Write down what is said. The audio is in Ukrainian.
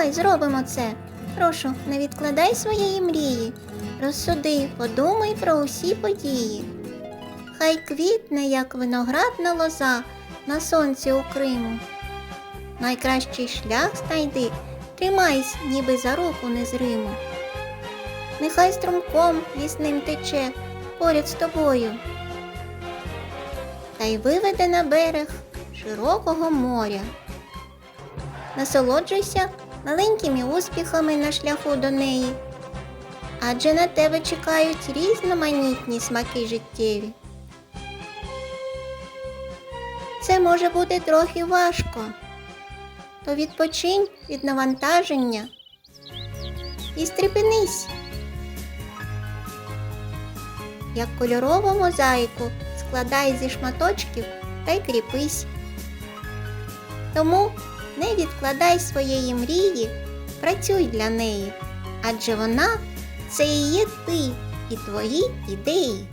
Давай зробимо це. Прошу, не відкладай своєї мрії. Розсуди, подумай про усі події. Хай квітне, як виноградна лоза на сонці у Криму. Найкращий шлях знайди, тримайсь, ніби за руку незриму. Нехай струмком лісним тече поряд з тобою. Та й виведе на берег широкого моря. Насолоджуйся маленькими успіхами на шляху до неї, адже на тебе чекають різноманітні смаки життєві. Це може бути трохи важко, то відпочинь від навантаження і стрепенись. Як кольорову мозаїку складай зі шматочків та й кріпись. Тому не відкладай своєї мрії, працюй для неї, адже вона це і є ти і твої ідеї.